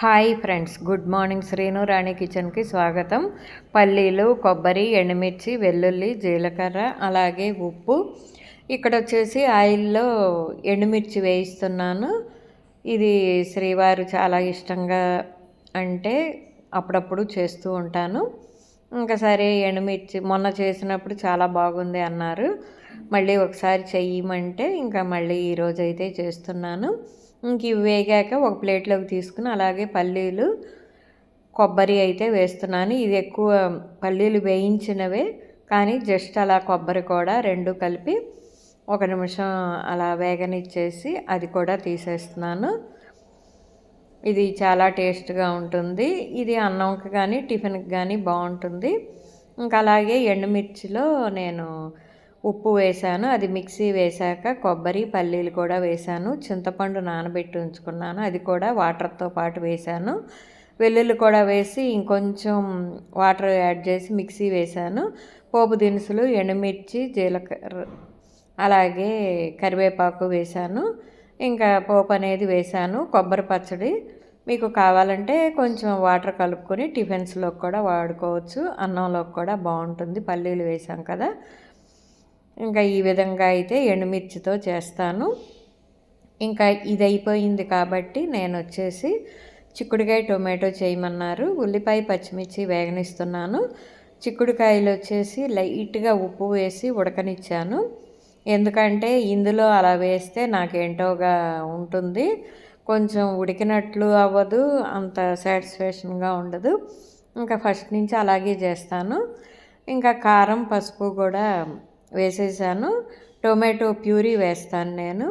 Hi friends good morning. Srinu Rani కిచెన్కి స్వాగతం. పల్లీలు కొబ్బరి ఎండుమిర్చి వెల్లుల్లి జీలకర్ర అలాగే ఉప్పు. ఇక్కడ వచ్చేసి ఆయిల్లో ఎండుమిర్చి వేయిస్తున్నాను. ఇది శ్రీవారు చాలా ఇష్టంగా అంటే అప్పుడప్పుడు చేస్తూ ఉంటాను. ఇంకా సరే ఎండుమిర్చి మొన్న చేసినప్పుడు చాలా బాగుంది అన్నారు. మళ్ళీ ఒకసారి చెయ్యమంటే ఇంకా మళ్ళీ ఈరోజు అయితే చేస్తున్నాను. ఇంక ఇవి వేగాక ఒక ప్లేట్లోకి తీసుకుని అలాగే పల్లీలు కొబ్బరి అయితే వేస్తున్నాను. ఇది ఎక్కువ పల్లీలు వేయించినవే కానీ జస్ట్ అలా కొబ్బరి కూడా రెండు కలిపి ఒక నిమిషం అలా వేగనిచ్చేసి అది కూడా తీసేస్తున్నాను. ఇది చాలా టేస్ట్గా ఉంటుంది. ఇది అన్నంకి కానీ టిఫిన్కి కానీ బాగుంటుంది. ఇంకా అలాగే ఎండుమిర్చిలో నేను ఉప్పు వేశాను అది మిక్సీ వేశాక కొబ్బరి పల్లీలు కూడా వేశాను చింతపండు నానబెట్టి ఉంచుకున్నాను అది కూడా వాటర్తో పాటు వేశాను. వెల్లుల్లి కూడా వేసి ఇంకొంచెం వాటర్ యాడ్ చేసి మిక్సీ వేశాను. పోపు దినుసులు ఎండుమిర్చి జీలకర్ర అలాగే కరివేపాకు వేశాను. ఇంకా పోపు అనేది వేశాను కొబ్బరి పచ్చడి. మీకు కావాలంటే కొంచెం వాటర్ కలుపుకొని టిఫిన్స్లో కూడా వాడుకోవచ్చు అన్నంలోకి కూడా బాగుంటుంది పల్లీలు వేసాం కదా. ఇంకా ఈ విధంగా అయితే ఎండుమిర్చితో చేస్తాను. ఇంకా ఇది అయిపోయింది కాబట్టి నేను వచ్చేసి చిక్కుడుకాయ టొమాటో చేయమన్నారు. ఉల్లిపాయ పచ్చిమిర్చి వేగనిస్తున్నాను. చిక్కుడుకాయలు వచ్చేసి లైట్గా ఉప్పు వేసి ఉడకనిచ్చాను. ఎందుకంటే ఇందులో అలా వేస్తే నాకేంటోగా ఉంటుంది. కొంచెం ఉడికినట్లు అవ్వదు అంత సాటిస్ఫాక్షన్గా ఉండదు. ఇంకా ఫస్ట్ నుంచి అలాగే చేస్తాను. ఇంకా కారం పసుపు కూడా వేసేసాను. టొమాటో ప్యూరీ వేస్తాను నేను.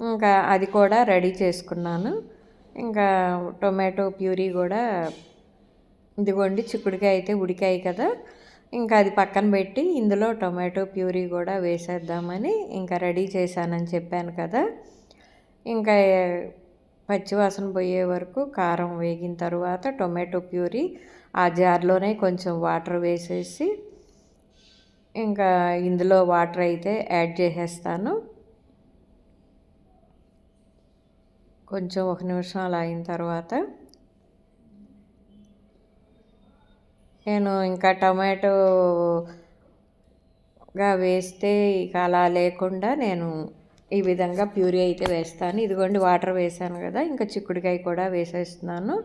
ఇంకా అది కూడా రెడీ చేసుకున్నాను. ఇంకా టొమాటో ప్యూరీ కూడా ఇదిగోండి చిక్కుడుకాయ అయితే ఉడికాయి కదా. ఇంకా అది పక్కన పెట్టి ఇందులో టొమాటో ప్యూరీ కూడా వేసేద్దామని ఇంకా రెడీ చేశానని చెప్పాను కదా. ఇంకా పచ్చివాసన పోయే వరకు కారం వేగిన తర్వాత టొమాటో ప్యూరీ ఆ జార్లోనే కొంచెం వాటర్ వేసేసి ఇంకా ఇందులో వాటర్ అయితే యాడ్ చేసేస్తాను. కొంచెం ఒక నిమిషం అలా అయిన తర్వాత నేను ఇంకా టమాటోగా వేస్తే ఇక అలా లేకుండా నేను ఈ విధంగా ప్యూరీ అయితే వేస్తాను. ఇదిగోండి వాటర్ వేసాను కదా ఇంకా చిక్కుడుకాయ కూడా వేసేస్తున్నాను.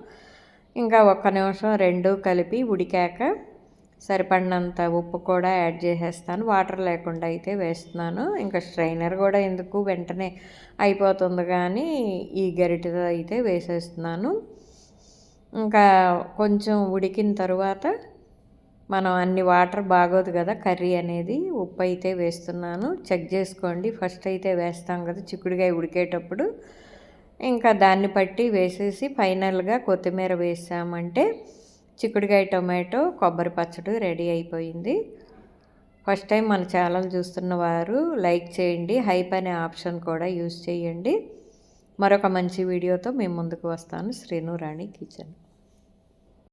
ఇంకా ఒక్క నిమిషం రెండు కలిపి ఉడికాక సరిపడినంత ఉప్పు కూడా యాడ్ చేసేస్తాను. వాటర్ లేకుండా అయితే వేస్తున్నాను. ఇంకా స్ట్రైనర్ కూడా ఎందుకు వెంటనే అయిపోతుంది కానీ ఈ గరిటెతో అయితే వేసేస్తున్నాను. ఇంకా కొంచెం ఉడికిన తర్వాత మనం అన్ని వాటర్ బాగోదు కదా కర్రీ అనేది ఉప్పు అయితే వేస్తున్నాను. చెక్ చేసుకోండి. ఫస్ట్ అయితే వేస్తాం కదా చిక్కుడుకాయ ఉడికేటప్పుడు. ఇంకా దాన్ని బట్టి వేసేసి ఫైనల్గా కొత్తిమీర వేసామంటే చిక్కుడుకాయ టొమాటో కొబ్బరి పచ్చడి రెడీ అయిపోయింది. ఫస్ట్ టైం మన ఛానల్ చూస్తున్న వారు లైక్ చేయండి హైప్ అనే ఆప్షన్ కూడా యూస్ చేయండి. మరొక మంచి వీడియోతో మేము ముందుకు వస్తాను. శ్రీను రాణి కిచెన్.